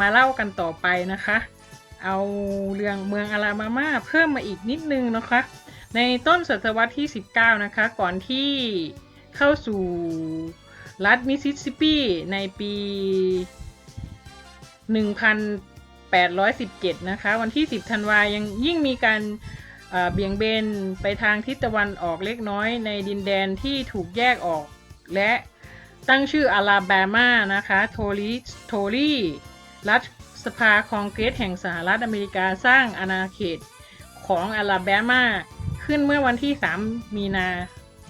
มาเล่ากันต่อไปนะคะ เอาเรื่องเมืองอาลาบามาเพิ่มมาอีกนิดนึงนะคะ ในต้นศตวรรษที่ 19 นะคะ ก่อนที่เข้าสู่รัฐมิสซิสซิปปีในปี 1817 นะคะ วันที่ 10 ธันวายังยิ่งมีการเบี่ยงเบนไปทางทิศตะวันออกเล็กน้อยในดินแดนที่ถูกแยกออกและตั้งชื่ออาลาบามานะคะ โทลีโทลี รัฐสภาคองเกรสแห่งสหรัฐอเมริกาสร้างอาณาเขตของอลาบมาขึ้นเมื่อวันที่ 3 มีนา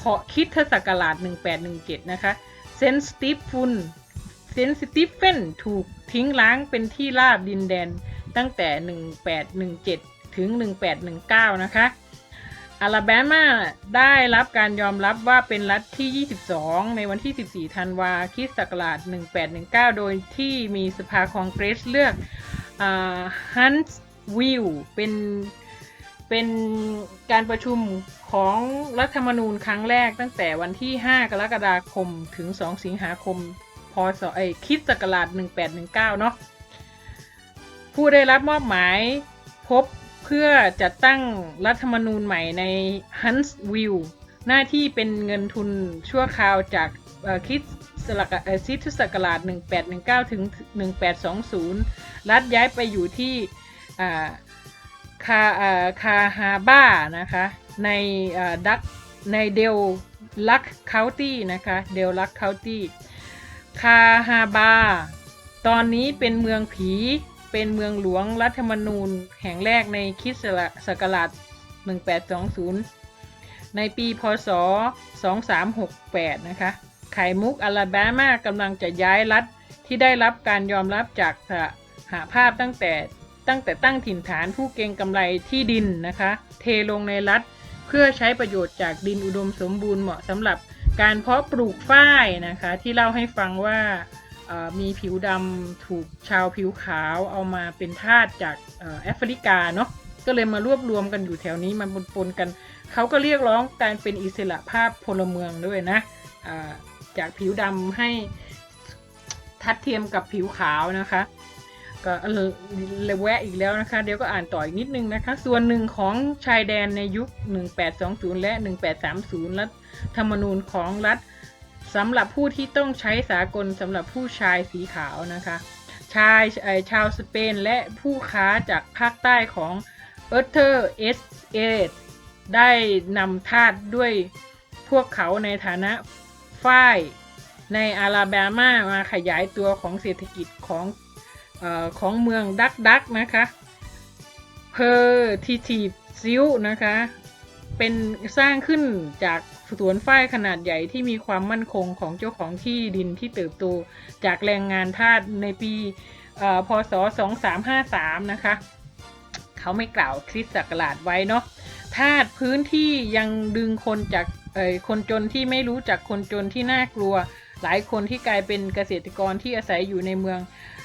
ขอคิดทศักราช 1817 นะคะ เซนต์สตีฟฟุนเซนต์สตีฟเฟนถูกทิ้งล้างเป็นที่ราบดินแดนตั้งแต่ 1817 ถึง 1819 นะคะ อาลาแบมาได้รับการยอมรับว่าเป็นรัฐที่ 22 ในวันที่ 14 ธันวาคริสต์ศักราช 1819 โดยที่มีสภาคองเกรสเลือกฮันส์วิลเป็นเป็นการประชุมของรัฐธรรมนูญครั้งแรกตั้งแต่วันที่ 5 กรกฎาคมถึง 2 สิงหาคม พศไอคิดศักราช 1819 เนาะผู้ได้รับมอบหมายพบ พื่อจัดตั้งรัฐธรรมนูญใหม่ในฮันส์วิลหน้าที่เป็นเงินทุนชั่วคราวจากคิดสลักเอ่อคริสตศักราช1819 ถึง 1820 รัฐย้ายไปอยู่ที่คาคาฮาบ้านะคะ ในดักในเดลลักเคาน์ตี้นะคะ เดลลักเคาน์ตี้ คาฮาบา ตอนนี้เป็นเมืองผี เป็นเมืองหลวงรัฐธรรมนูญแห่งแรกในคริสตศักราช 1820 ในปี พศ 2368 นะคะ ไข่มุกอลาบามากำลังจะย้ายรัฐที่ได้รับการยอมรับจากสหภาพตั้งแต่ตั้งแต่ตั้งถิ่นฐานผู้เก็งกำไรที่ดินนะคะ เทลงในรัฐเพื่อใช้ประโยชน์จากดินอุดมสมบูรณ์เหมาะสำหรับการเพาะปลูกฝ้ายนะคะ ที่เล่าให้ฟังว่า มีผิวดำถูกชาวผิวขาวเอามาเป็นทาสจากแอฟริกาเนาะก็เลยมารวบรวมกันอยู่แถวนี้มาปนๆกัน เขาก็เรียกร้องการเป็นอิสระภาพพลเมืองด้วยนะจากผิวดำให้ทัดเทียมกับผิวขาวนะคะก็เออเลยแวะอีกแล้วนะคะ เดี๋ยวก็อ่านต่ออีกนิดนึงนะคะ ส่วนหนึ่งของชายแดนในยุค 1820 และ 1830 รัฐธรรมนูญของรัฐ สำหรับผู้ที่ต้องใช้สากลสำหรับผู้ชายสีขาวนะคะ ชายชาวสเปนและผู้ค้าจากภาคใต้ของเออร์เทอร์เอสเอได้นำทาสด้วยพวกเขาในฐานะฝ้ายในอาลาบามามาขยายตัวของเศรษฐกิจของออของเมืองดักดักนะคะเพอร์ทีทีซิลนะคะ เป็นสร้างขึ้นจาก สวนฝ้ายขนาดใหญ่ที่มีความมั่นคงของเจ้าของที่ดินที่เติบโตจากแรงงานทาสในปีเอ่อพศ 2353 นะคะ เขาไม่กล่าวคริสต์ศักราชไว้เนาะทาสพื้นที่ยังดึงคนจากเอ่ยคนจนที่ไม่รู้จักคนจนที่น่ากลัว หลายคนที่กลายเป็นเกษตรกรที่อาศัยอยู่ในเมือง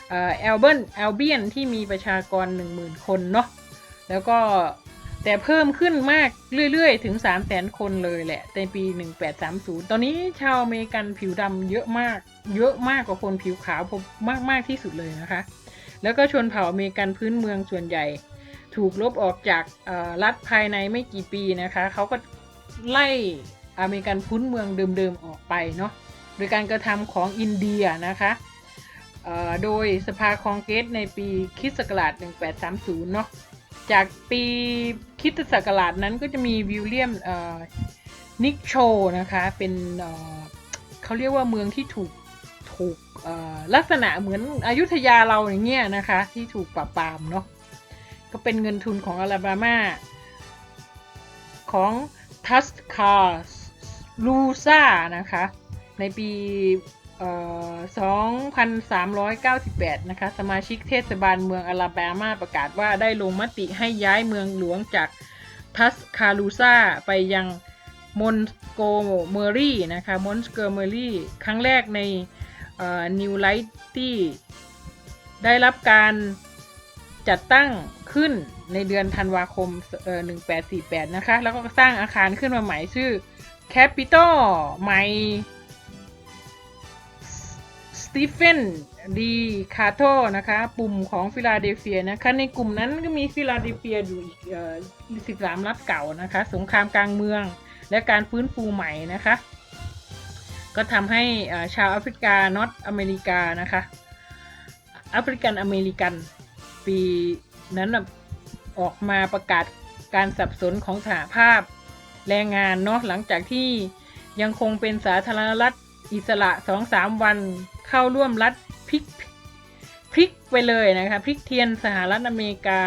เอลเบิร์นแอลเบียนที่มีประชากร 10,000 คนเนาะแล้วก็ แต่เพิ่มขึ้นมากเรื่อยๆ ถึง 3 0 0 0 0 0คนเลยแหละในปี 1830 ตอนนี้ชาวอเมริกันผิวดำเยอะมาก เยอะมากกว่าคนผิวขาวมมากมากที่สุดเลยนะคะ แล้วก็ชนเผ่าอเมริกันพื้นเมืองส่วนใหญ่ ถูกลบออกจากรัฐภายในไม่กี่ปีนะคะ เขาก็ไล่อเมริกันพื้นเมืองเดิมๆออกไปเนาะ โดยการกระทำของอินเดียนะคะโดยสภาคองเกรสในปีคิสต์ศักราช1830 เนาะ จากปีคริสตศักราชนั้นก็จะมีวิลเลียมเอ่อนิกโชนะคะ เป็นเขาเรียกว่าเมืองที่ถูกถูกเอ่อลักษณะเหมือนอยุธยาเราอย่างเงี้ยนะคะ ที่ถูกปราบปรามเนาะก็เป็นเงินทุนของอลาบามา ของทัสคาลูซานะคะ ในปี 2398 นะคะ สมาชิกเทศบาลเมืองอลาบามาประกาศว่าได้ลงมติให้ย้ายเมืองหลวงจากทัสคาลูซาไปยังมอนโกเมอรี่นะคะมอนสเกอร์เมอรี่ครั้งแรกในนิวไลตี้ได้รับการจัดตั้งขึ้นในเดือนธันวาคม 1848 นะคะ แล้วก็สร้างอาคารขึ้นมาใหม่ชื่อ Capital ใหม่ ตีเฟนดีคาโตนะคะปุ่มของฟิลาเดลเฟียนะคะในกลุ่มนั้นก็มีฟิลาเดลเฟียอยู่อีกเอ่อ13รัฐเก่านะคะ สงครามกลางเมือง และการฟื้นฟูใหม่นะคะ ก็ทำให้ชาวแอฟริกานอตอเมริกานะคะแอฟริกันอเมริกันปีนั้นออกมาประกาศการสับสนของสหภาพแรงงานเนาะหลังจากที่ยังคงเป็นสาธารณรัฐอิสระสองสามวัน เข้าร่วมรัฐพลิกพลิกไปเลยนะคะพลิกเทียนสหรัฐอเมริกา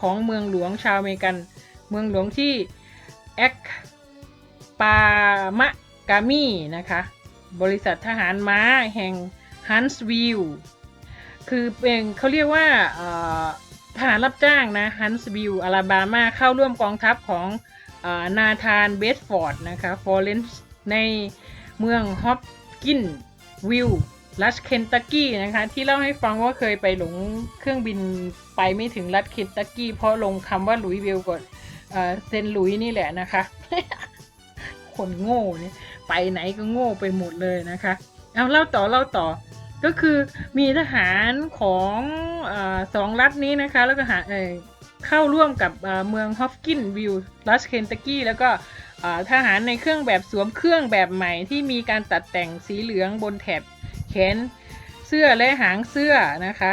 ของเมืองหลวงชาวอเมริกัน เมืองหลวงที่แอคปามะกามีนะคะ บริษัททหารม้าแห่งฮันส์วิลคือเป็นเขาเรียกว่าทหารรับจ้างนะฮันส์วิลอลาบามาเข้าร่วมกองทัพของนาธานเบสฟอร์ดนะคะฟอร์เรนซ์ในเมืองฮอปกินวิล รัฐเคนตักกี้นะคะ ที่เล่าให้ฟังว่าเคยไปหลงเครื่องบินไปไม่ถึงรัฐเคนตักกี้ เพราะลงคำว่าลุยวิลก่อนเซนลุยนี่แหละนะคะ คนโง่เนี่ยไปไหนก็โง่ไปหมดเลยนะคะ เอาเล่าต่อเล่าต่อก็คือมีทหารของอสองรัฐนี้นะคะ แล้วก็หาเเข้าร่วมกับเมืองฮอฟกินวิลรัชเคนตักกี้แล้วก็ทหารในเครื่องแบบสวมเครื่องแบบใหม่ที่มีการตัดแต่งสีเหลืองบนแถบ แขนเสื้อและหางเสื้อนะคะ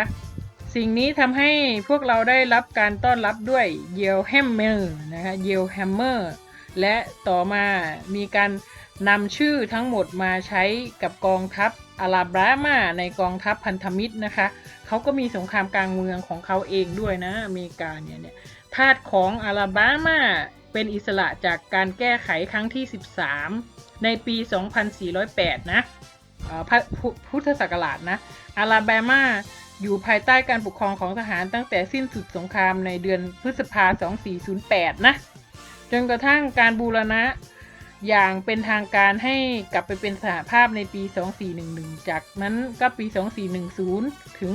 สิ่งนี้ทำให้พวกเราได้รับการต้อนรับด้วยเยลแฮมเมอร์นะคะเยลแฮมเมอร์และต่อมามีการนำชื่อทั้งหมดมาใช้กับกองทัพอาราบรามาในกองทัพพันธมิตรนะคะ เขาก็มีสงครามกลางเมืองของเขาเองด้วยนะอเมริกาเนี่ยเนี่ยทาสของอาราบรามาเป็นอิสระจากการแก้ไขครั้งที่ 13 ในปี 2408 นะเอ่อ พ,พุทธศักราชนะอาราบามาอยู่ภายใต้การปกครองของทหารตั้งแต่สิ้นสุดสงครามในเดือนพฤษภาคม2408 นะ จนกระทั่งการบูรณะอย่างเป็นทางการให้กลับไปเป็นสหภาพในปี 2411 จากนั้นก็ปี 2410 ถึง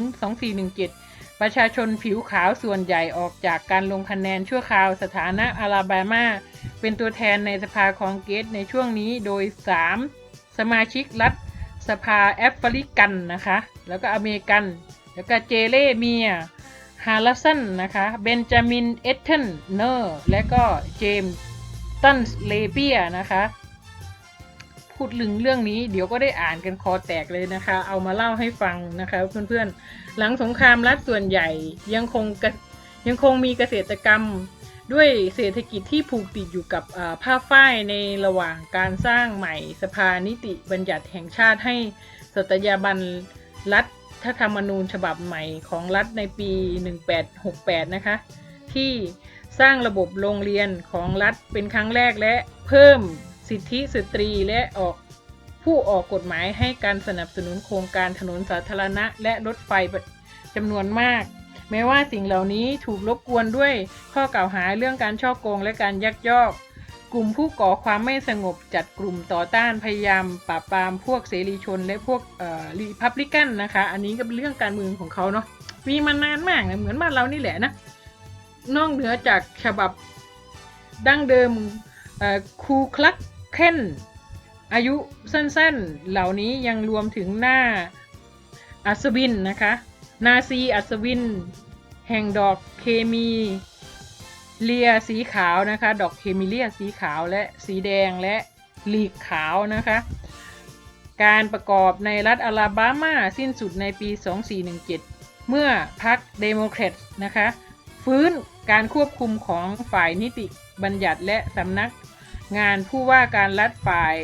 2417 ประชาชนผิวขาวส่วนใหญ่ออกจากการลงคะแนนชั่วคราวสถานะอาราบามา เป็นตัวแทนในสภาคองเกสในช่วงนี้โดย 3 สมาชิกรัฐ สภาแอฟริกันนะคะ แล้วก็อเมริกัน แล้วก็เจเลเมียฮาร์สันนะคะ เบนจามิน เอเทนเนอร์ และก็เจมส์ตันเลเปียนะคะ พูดลึงเรื่องนี้เดี๋ยวก็ได้อ่านกันคอแตกเลยนะคะ เอามาเล่าให้ฟังนะคะเพื่อนๆ หลังสงครามรัฐส่วนใหญ่ยังคงยังคงมีเกษตรกรรม ด้วยเศรษฐกิจที่ผูกติดอยู่กับผ้าฝ้ายในระหว่างการสร้างใหม่สภานิติบัญญัติแห่งชาติให้สตยาบันรัฐธรรมนูญฉบับใหม่ของรัฐในปี 1868 นะคะ ที่สร้างระบบโรงเรียนของรัฐเป็นครั้งแรกและเพิ่มสิทธิสตรีและออกผู้ออกกฎหมายให้การสนับสนุนโครงการถนนสาธารณะและรถไฟจำนวนมาก แม้ว่าสิ่งเหล่านี้ถูกรบกวนด้วยข้อกล่าวหาเรื่องการช่อโกงและการยักยอก กลุ่มผู้ก่อความไม่สงบจัดกลุ่มต่อต้านพยายามปราบปรามพวกเสรีชนและพวกเอ่อรีพับลิกันนะคะ อันนี้ก็เป็นเรื่องการเมืองของเขาเนาะมีมานานมากนะเหมือนบ้านเรานี่แหละนะนอกเหนือจากฉบับดั้งเดิมคูคลักเคนอายุสั้นๆ เหล่านี้ยังรวมถึงหน้าอัศวินนะคะ นาซีอัศวิน แห่งดอกเคมีเลียสีขาวนะคะ ดอกเคมิเลียสีขาวและสีแดงและหลีกขาวนะคะ การประกอบในรัฐอลาบามาสิ้นสุดในปี 2417 เมื่อพรรคเดโมแครตนะคะ ฟื้นการควบคุมของฝ่ายนิติบัญญัติและสำนักงานผู้ว่าการรัฐฝ่าย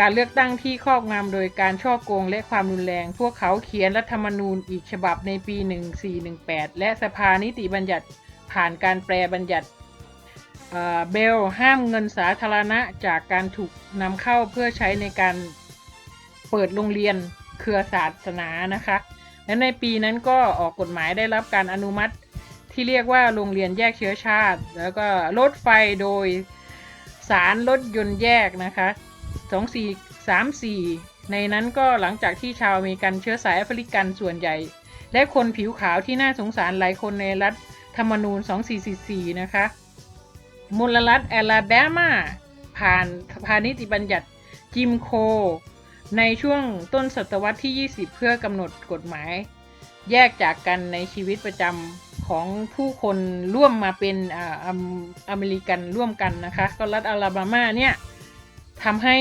การเลือกตั้งที่ครอบงำโดยการช่อโกงและความรุนแรง พวกเขาเขียนรัฐธรรมนูญอีกฉบับในปี 1418 และสภานิติบัญญัติผ่านการแปลบัญญัติเอ่อเบลห้ามเงินสาธารณะจากการถูกนำเข้าเพื่อใช้ในการเปิดโรงเรียนเครือศาสนานะคะและในปีนั้นก็ออกกฎหมายได้รับการอนุมัติที่เรียกว่าโรงเรียนแยกเชื้อชาติ แล้วก็รถไฟโดยสารรถยนต์แยกนะคะ 2434 ในนั้นก็หลังจากที่ชาวอเมริกันเชื้อสายแอฟริกันส่วนใหญ่ และคนผิวขาวที่น่าสงสารหลายคนในรัฐธรรมนูญ 2444 นะคะมลรัฐแอลาบมาผ่านสภานิติบัญญัติจิมโค ในช่วงต้นศตวรรษที่ 20 เพื่อกำหนดกฎหมาย แยกจากกันในชีวิตประจำของผู้คนร่วมมาเป็นออเมอเมริกันร่วมกันนะคะ ก็รัฐอลาบามาเนี่ย ทำให้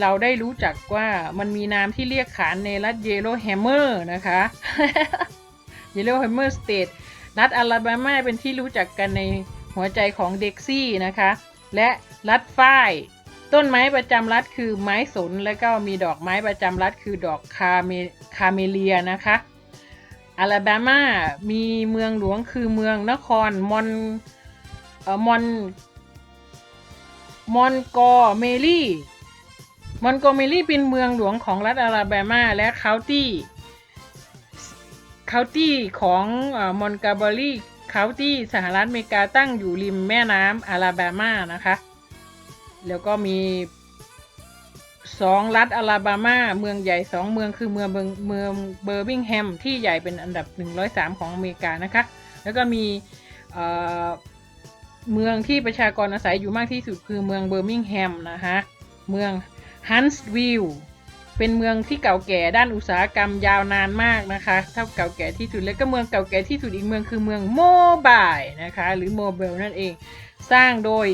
เราได้รู้จักว่ามันมีนามที่เรียกขานในรัฐเยโลแฮมเมอร์นะคะเยโลแฮมเมอร์สเตทรัฐอลาบามาเป็นที่รู้จักกันในหัวใจของเด็กซี่นะคะ และรัฐฝ้าย ต้นไม้ประจำรัฐคือไม้สน แล้วก็มีดอกไม้ประจำรัฐคือดอกคาเมคาเมเลียนะคะอลาบามามีเมืองหลวงคือเมืองนครมอนเอ่อมอน มอนกอเมลีมอนโกเมลีเป็นเมืองหลวงของรัฐอลาบมา และเคานตี้เคานตี้ของมอนกาบอรีเคานตี้สหรัฐอเมริกาตั้งอยู่ริมแม่น้ำอลาบมานะคะ แล้วก็มีสองรัฐอลาบามาเมืองใหญ่สองเมืองคือเมืองเมืองเบอร์มิงแฮมที่ใหญ่เป็นอันดับ 103 ของอเมริกานะคะ แล้วก็มี เมืองที่ประชากรอาศัยอยู่มากที่สุดคือเมืองเบอร์มิงแฮมนะคะเมืองฮันส์วิลเป็นเมืองที่เก่าแก่ด้านอุตสาหกรรมยาวนานมากนะคะเท่าเก่าแก่ที่สุดแล้วก็เมืองเก่าแก่ที่สุดอีกเมืองคือเมืองโมบายนะคะหรือโมเบลนั่นเอง สร้างโดย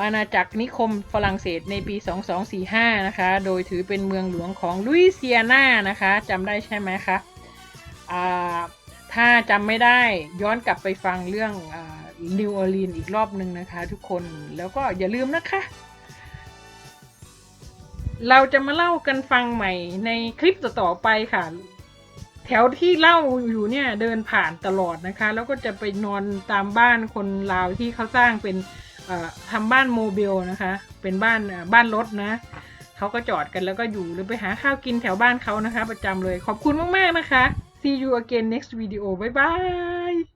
อาณาจักรนิคมฝรั่งเศสในปี 2245 นะคะ โดยถือเป็นเมืองหลวงของลุยเซียนานะคะจำได้ใช่ไหมคะถ้าจำไม่ได้ย้อนกลับไปฟังเรื่อง นิวออร์ลีนอีกรอบหนึ่งนะคะทุกคนแล้วก็อย่าลืมนะคะ เราจะมาเล่ากันฟังใหม่ในคลิปต่อๆไปค่ะ แถวที่เล่าอยู่เนี่ยเดินผ่านตลอดนะคะ แล้วก็จะไปนอนตามบ้านคนลาวที่เขาสร้างเป็นทำบ้านโมบิลนะคะ เป็นบ้านบ้านรถนะเขาก็จอดกันแล้วก็อยู่หรือไปหาข้าวกินแถวบ้านเขานะคะ ประจำเลยขอบคุณมาก ๆ นะคะ see you again next video บ๊ายบาย